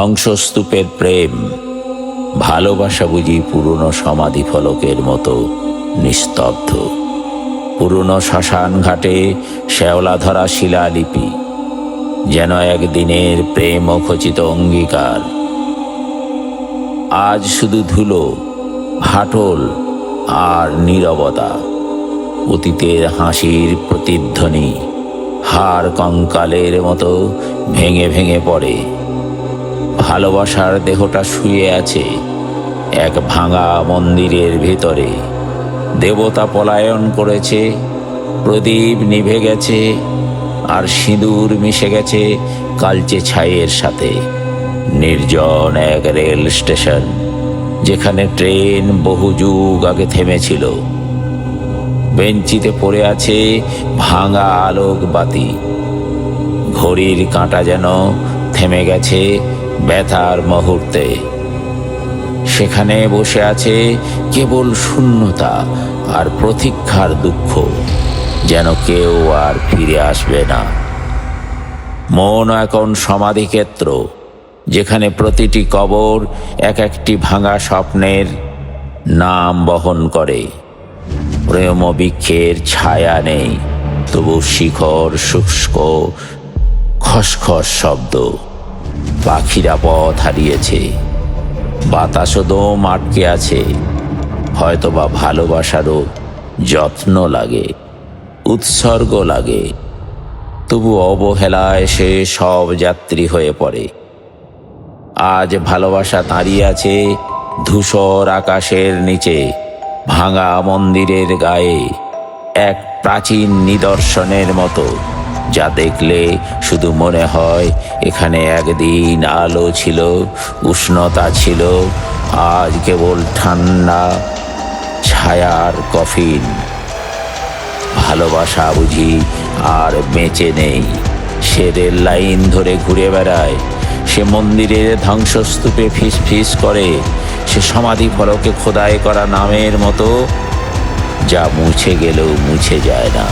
ধ্বংসস্তূপের প্রেম, ভালোবাসা বুঝি পুরনো সমাধি ফলকের মতো নিস্তব্ধ। পুরনো শ্মশান ঘাটে শ্যাওলা ধরা শিলালিপি, যেন একদিনের প্রেম খচিত অঙ্গীকার। আজ শুধু ধুলো হাটল আর নীরবতা, অতীতের হাসির প্রতিধ্বনি, হাড় কঙ্কালের মতো ভেঙে ভেঙে পড়ে। ভালোবাসার দেহটা শুয়ে আছে এক ভাঙা মন্দিরের ভেতরে। দেবতা পলায়ন করেছে, প্রদীপ নিভে গেছে, আর সিঁদুর মিশে গেছে কালচে ছাইয়ের সাথে। নির্জন এক রেল স্টেশন, যেখানে ট্রেন বহু যুগ আগে থেমেছিল। বেঞ্চিতে পড়ে আছে ভাঙা আলোক বাতি ঘড়ির কাঁটা যেন থেমে গেছে ব্যথার মুহূর্তে। সেখানে বসে আছে কেবল শূন্যতা আর প্রতীক্ষার দুঃখ, যেন কেউ আর ফিরে আসবে না। মন এখন সমাধিক্ষেত্র, যেখানে প্রতিটি কবর এক একটি ভাঙা স্বপ্নের নাম বহন করে। প্রেম বৃক্ষের ছায়া নেই, তবু শিখর শুষ্ক খসখস শব্দ। পাখিরা পথ হারিয়েছে। বাতাসও দম আটকে আছে। হয়তোবা ভালোবাসারও যত্ন লাগে, উৎসর্গ লাগে। তবু অবহেলায় সে সব যাত্রী হয়ে পড়ে। আজ ভালোবাসা দাঁড়িয়ে আছে ধূসর আকাশের নিচে, ভাঙা মন্দিরের গায়ে, এক প্রাচীন নিদর্শনের মতো। যা দেখলে শুধু মনে হয়। এখানে একদিন আলো ছিল, উষ্ণতা ছিল, আজ কেবল ঠান্ডা, ছায়ার কফিন। ভালোবাসা বুঝি আর বেঁচে নেই। সে রেল লাইন ধরে ঘুরে বেড়ায়, সে মন্দিরের ধ্বংসস্তূপে ফিস ফিস করে, সে সমাধি ফলকে খোদাই করা নামের মতো, যা মুছে গেলেও মুছে যায় না।